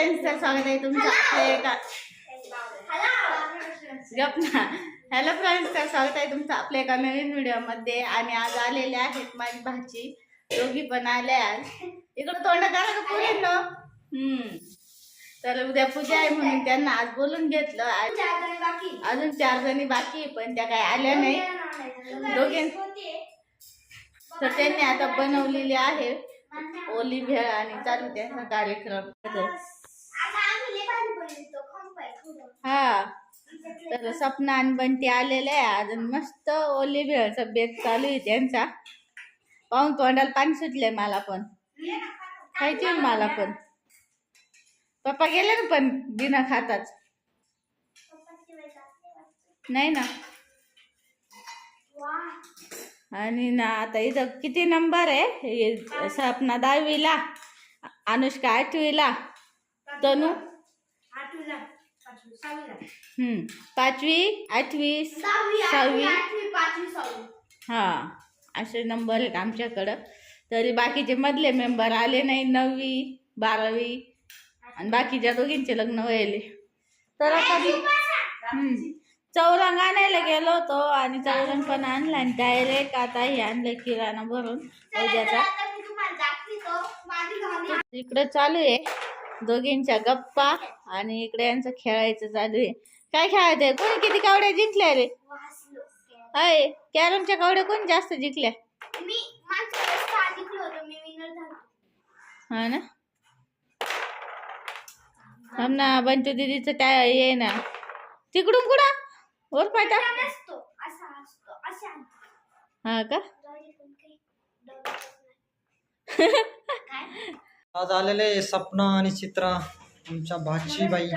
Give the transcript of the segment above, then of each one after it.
Friends तर स्वागत आहे तुमचं. आपल्या एका गप ना. हॅलो फ्रेंड्स तर स्वागत आहे तुमचं आपल्या एका नवीन व्हिडिओमध्ये. आणि आज आलेले आहेत माझी भाची. दोघी पण आल्या आज. इकडं तोंड करा का पुढे न हम्म. तर उद्या पूजा आहे म्हणून त्यांना आज बोलून घेतलं. आज अजून चार जणी बाकी पण त्या काय आल्या नाही. दोघे तर त्यांनी आता बनवलेली आहे ओली भेळ आणि चालू त्यांचा कार्यक्रम. हा. तर सपना आणि बंटी आलेले आहे. अजून मस्त ओली भेळचा बेत चालू आहे त्यांचा. पाहून तोंडाला पाणी सुटले मला पण. खायचे आहे मला पण. पप्पा गेले ना पण बिना खाताच? नाही ना. आणि ना आता इथं किती नंबर आहे? सपना दहावीला अनुष्का आठवीला तनू? हम्म. पाचवी आठवी सहावी हा. असे नंबर आहेत आमच्याकडं. तरी बाकीचे मधले मेंबर आले नाही नववी बारावी. आणि बाकीच्या दोघींचे लग्न व्हायले. तर आता. चौरंग आणायला गेलो होतो आणि चौरंग पण आणला आणि डायरेक्ट आता हे आणलं किराणा भरून. उद्याचा. इकडे चालू आहे. दोघींच्या गप्पा आणि इकडे यांचं खेळायचं चालू आहे. काय खेळायचंय? कोणी किती कावड्या जिंकल्या रे? अय कॅरमच्या कावड्या कोणी जास्त जिंकल्या? हा ना? थांब ना बंटू दीदीचं काय ये ना. तिकडून कुठं? वर पाटा. हा का? आज आलेले सपना आणि चित्रा आमच्या भाचीबाई.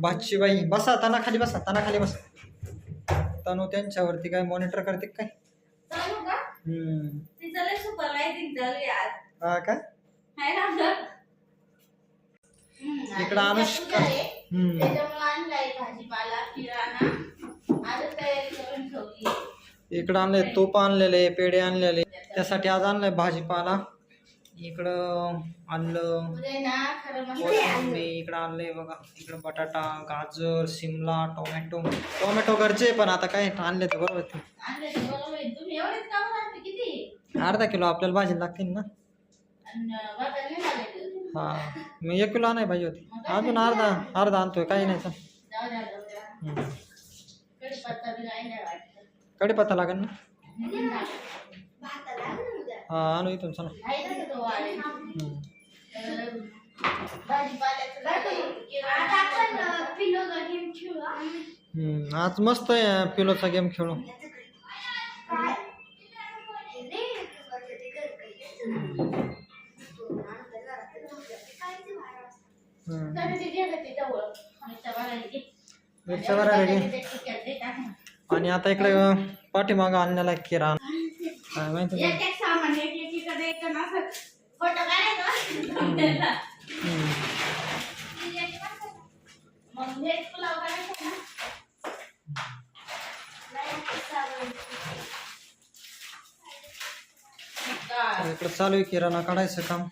भाचीबाई बसा तना खाली बसा तना खाली बसा. तनु त्यांच्यावरती काय मॉनिटर करते काय? का? इकडं अनुष्का. इकडं आणले तूप आणलेले पेढे आणलेले त्यासाठी आज आणलाय भाजीपाला. इकडं आणलं मसाले कोथिंबीर इकडं आणले बघा. इकडं बटाटा गाजर शिमला टोमॅटो. टोमॅटो घरचे पण आता काय आणले तर बरोबर अर्धा किलो आपल्याला भाजी लागतील ना. हा मी एक किलो आणाय पाहिजे होती. अजून अर्धा अर्धा आणतोय काही नाही वाटतं. कढीपत्ता लागेल ना. हा आणू इथून चला. आहे तर भाजीपाल्याचं हम्म. आज मस्त आहे पिलोचा गेम खेळू हम्म. ते गेलं ते जवळ. घे. मिरच्या ते दे टाक आणि आता इकडे पाठीमागं आणलेला आहे किराणा काय माहिती एक एक सामान एक एक इकडे द्यायचं ना असं फोटो काढायचा हम्म. मग हेच पुलाव करायचा ना तर इकडे चालू आहे किराणा काढायचं काम.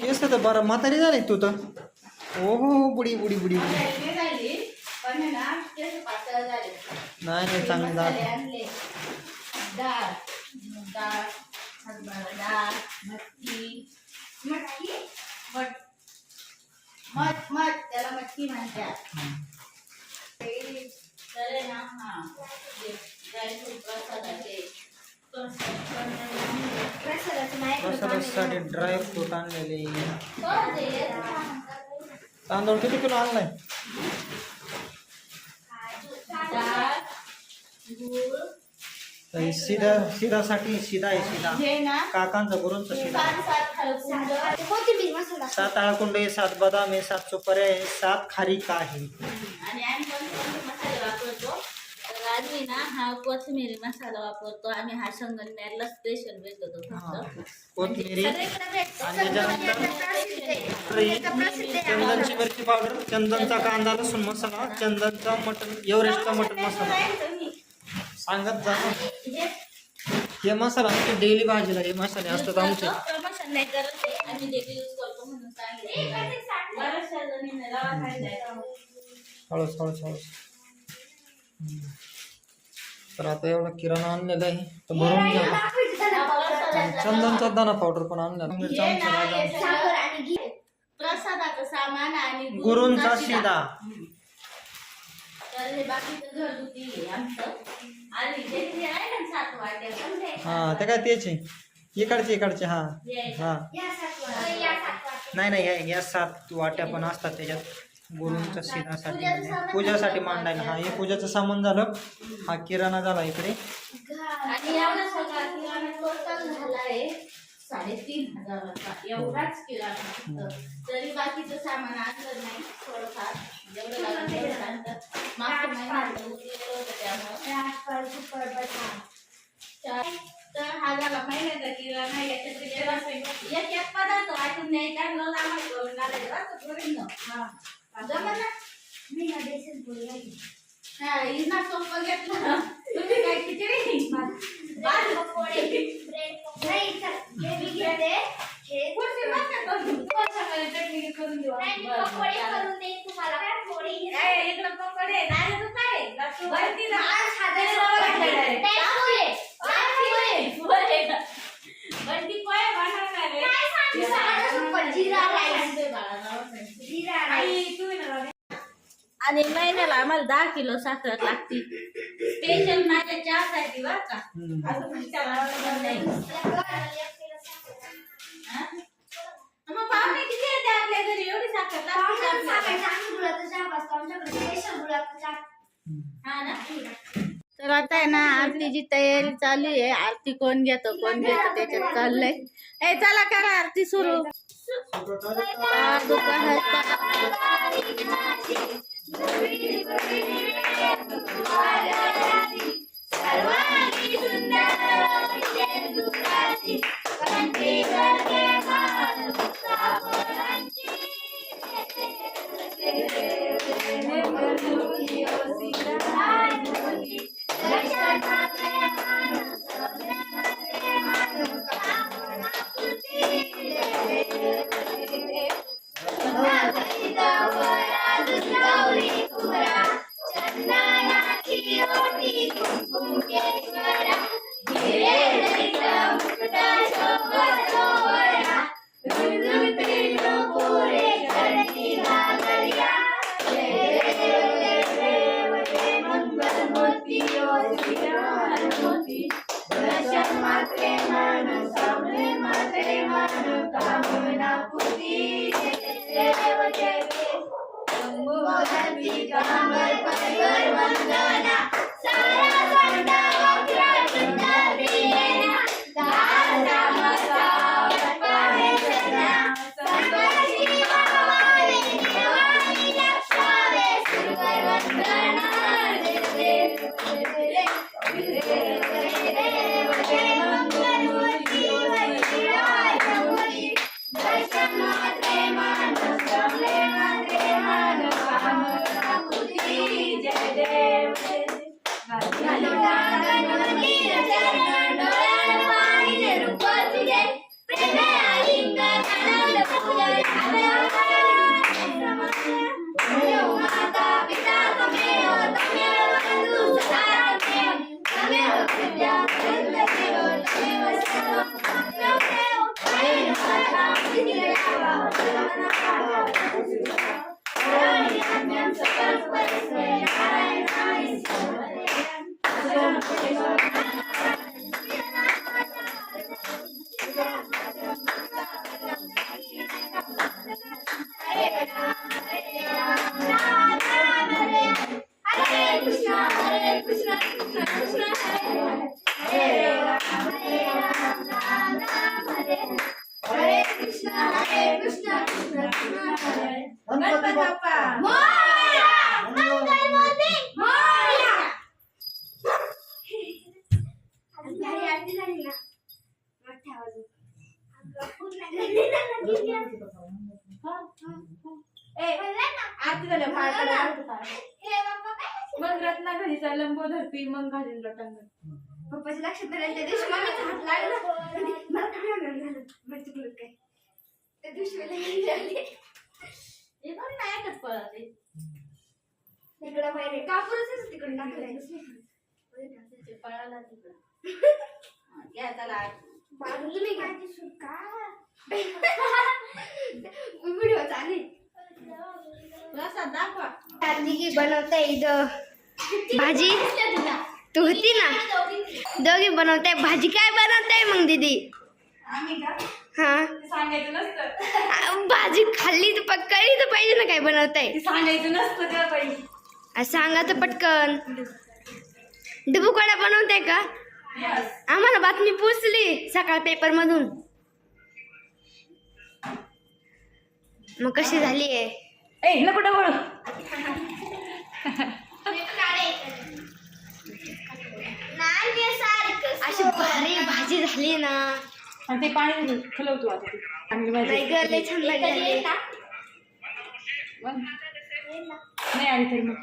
केस तर बरं म्हातारी झाली तू तर? ओ हो बुडी बुडी बुडी. बुडी पण आहे ना, केस पातळ झाले. नाही नाही चांगली मसाले झाली आणले. डाळ डाळ हरभरा डाळ मटकी. मटकी? मट मट मट त्याला मटकी म्हणतात. तर आहे ना हा प्रसादाचे प्रसादासाठी आणलेले. तांदूळ किती किलो आणलाय? सीधा सीधासाठी सीधा आहे सीधा हे ना काकांचं गुरूंचं सीधा सात आळकुंड आहे सात बदाम आहे सात सुपाऱ्या आहे सात खारीक आहे आणि आम्ही कोणते कोणते मसाले वापरतो तर आम्ही ना हा कोथिंबिरी मसाला वापरतो आम्ही हा संगमनेरला स्पेशल भेटतो. फक्त कोथिंबिरी. आणि त्याच्यानंतर. चंदनची मिरची पावडर चंदनचा कांदा लसूण मसाला चंदनचा मटन एव्हरेस्टचा मटन मसाला सांगत जा. हे मसाला आमचे डेली भाजीला हे मसाले असतात आमचे प्रमोशन नाही करत आहे. आम्ही डेली यूज करतो म्हणून सांगितलं बऱ्याचशा जणींनी रवा खायलाय. हळूच हळूच हळूच हम्म. तर आता एवढा किराणा आणलेला आहे. तर भरून घ्या. आणि चंदनचा दाना पावडर पण आणलेला मिरच्या हे आमच्या ना, राजा. हे सगळं प्रसादाचं सामान आणि गुरूंचा शिदा. तर हे बाकीचं घरगुती आहे आमचं. आणि जे हे आहे ना सात वाट्या पण ते- हा ते काय तेच आहे. इकडचे इकडचे हा. हे आहे. हा. या सात वाट्या. नाही नाही या- या सात वाट्या पण असतात त्याच्यात. गुरूंच्या शिदासाठी म्हणजे पूजासाठी मांडायला. हा हे पूजाचं सामान झालं. हा किराणा झाला इकडे. आणि एवढा सगळा किराणा टोटल झालाय साडेतीन हजाराचा. एवढाच किराणा फक्त तरी बाकीचं सामान आणलं नाही थोडंफार. जेवढं लागलं तेवढं आणलं. मागच्या महिन्यात उरलेलं होतं त्यामुळं. तर तर हा झाला महिन्याचा किराणा. याच्यात एक पदार्थ वाटून न? हा, बंटी पोहे. बनवणार आहे. आई, तू ना बाबा. आणि महिन्याला आम्हाला दहा किलो साखर लागते स्पेशल माझ्या चहासाठी बरं का हम्म. असं विचारायला पण नाही हा? मग पाहुणे किती येते आपल्या घरी एवढी साखर लागते आपल्याला? हा ना तर आता आहे ना आरतीची तयारी चालू आहे आरती कोण घेतो कोण घेतो त्याच्यात चाललंय ए चला करा आरती सुरू सर्वांना इकडं बाहेर कापूरच तिकडे टाकलाय. पळाला तिकडं. घ्या बाजूला तुम्ही काय का? व्हिडिओ चालेल. प्रसाद दाखवा. कार्तिकी बनवताय इथं. भाजी? तू होती ना? दोघी बनवताय. भाजी काय बनवताय मग दीदी? हा? भाजी खाल्ली तर कळली तर पाहिजे ना काय बनवताय. सांगायचं नसतं सांगा तर पटकन. डुबुकडा बनवताय का? आम्हाला बातमी पोचली सकाळ पेपर मधून. मग कशी झाली आहे झाली ना. आणि ते पाणी खलवतो आता ते. चांगली भाजी. नाही ग लय छान लागली मग? नाही आली तरी मग.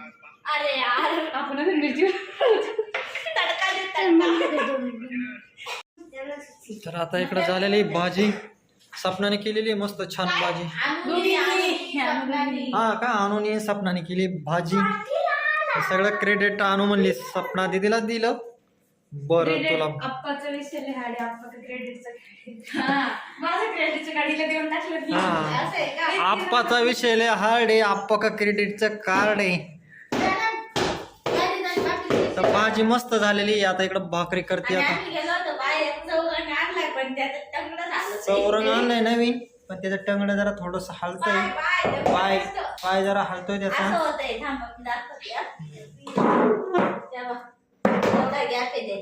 अरे यार. आपण अजून मिरची तर आता इकडे झालेली भाजी. सपनाने केलेली आहे मस्त छान भाजी. हा का आणून सपनाने केली भाजी. हे सगळं क्रेडिट आणू म्हणली सपना दिदीला दिलं. बरं तुला अप्पाचं विषय लिहाडे अप्पाचं क्रेडिटचं माझं क्रेडिटच्या गाडीला देऊन टाकलं की. हा. असं आहे का? आप्पाचा विषय लय हार्ड आहे आप्पा का क्रेडिटचं कार्ड आहे तर भाजी मस्त झालेली आहे आता इकडं भाकरी करते आणि आता आम्ही गेलो होतो बाहेर चौरंग आणलाय पण त्याचं टंगडं झालं ते. चौरंग आणलंय नवीन पण त्याचं टंगडं जरा थोडस हलतंय पाय- पाय जरा हलतोय असं त्याचा होतंय थांब मी दाखवते हा. तेव्हा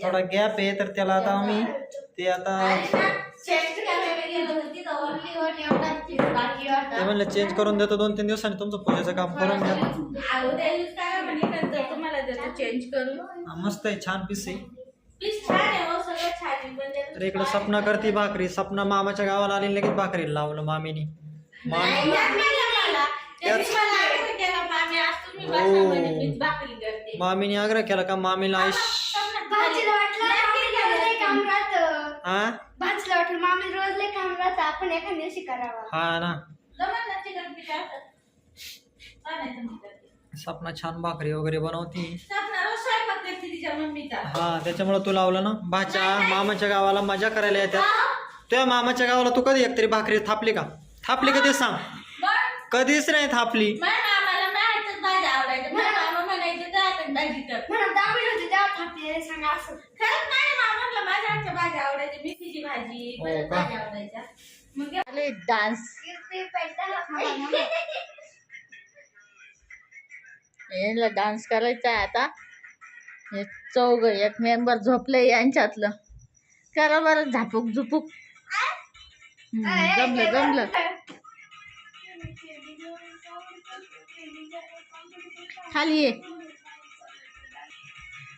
थोडा गॅप आहे तर त्याला आता आम्ही ते आता होता. ते म्हणलं चेंज करून देतो दोन तीन दिवसांनी तुमचं पूजेचं काम करून घ्या. हा, मस्त आहे छान पीस आहे. हो, तर इकडे सपना करते भाकरी सपना मामाच्या गावाला आली लगेच भाकरी लावलं मामीनी. हो. मामीने आग्रह केला का मामीला आईश भाजीला वाटलं मामी रोज लय काम राहतं. हा? भाजीला वाटलं मामी रोज लय काम राहतं. आपण एखाद्या दिवशी करावं. हा ना. जमत चिकन. सपना छान भाकरी वगैरे बनवती. सपना रोज स्वयंपाक करते तिच्या मम्मीचा. हा त्याच्यामुळे तू लावलं ना? भाच्या मामाच्या गावाला मजा करायला येतात तुझ्या मामाच्या गावाला तू कधी एकतरी भाकरी थापली का? थापली कधी सांग. मग? कधीच नाही थापली. माझ्या मामाला माहितच भाजी आवडायचं. माझ्या मामा म्हणायचं जा आता भाजी कर. म्हणून दाबी होती तेव्हा असं. खरंच माझ्या हातच्या मेथीची भाजी हो बऱ्याच का? भाज्या आवडायच्या? मग आले डान्स. याला डान्स करायचा आहे आता. हे चौघ एक मेंबर झोपले यांच्यातलं. करा बरं झापूक झुपूक. हम्म, जमलं जमलं. खाली ये.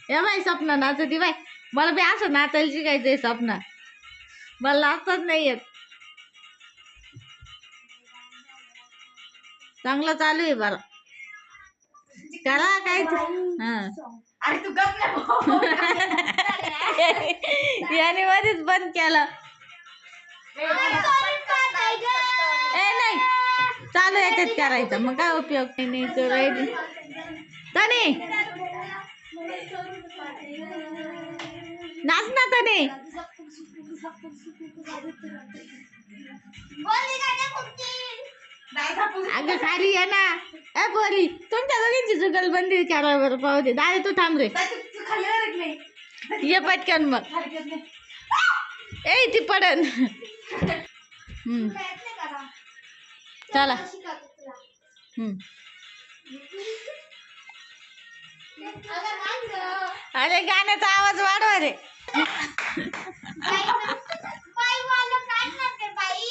या बाई स्वप्न नाचती बाई. मला बी असं नाचायला शिकायचंय स्वप्न. मला नाचताच नाही येत चांगलं चालू आहे बरं. करा काय हा. अरे तू गप याने मध्येच बंद केलं. ए नाही. चालू याच्यात करायचं. मग काय उपयोग? नाही, नाही तर राहिली तने नाच ना तने अगं खाली ये ना. ए बोली तुमच्या दोघींची जुगलबंदी करा बरं पाहू दे. दादा तू थांब रे. ये पटकन मग. ए ती पडन. चला. हम्म. अरे गाण्याचा आवाज वाढवा रे बाई बाई